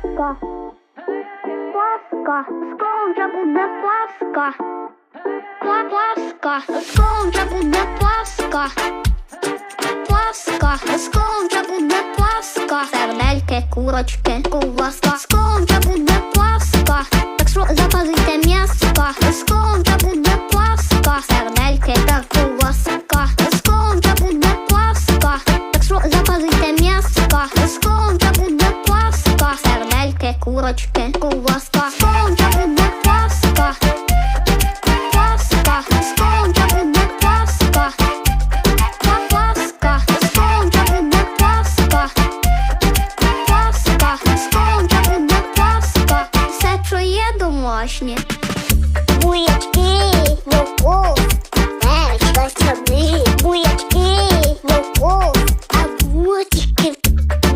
Паска. Паска. Скоро вже буде Паска. Пла- Паска. Скоро вже буде Паска. Паска. Скоро вже буде Паска. Сердельки, курочки, ковбаска. Скоро вже буде Паска. Так що запалите м'яска. Скоро Булочки, куласка, сколча буде паска, паска, сколча буде паска, паска, сколча паска, паска, сколча все, що є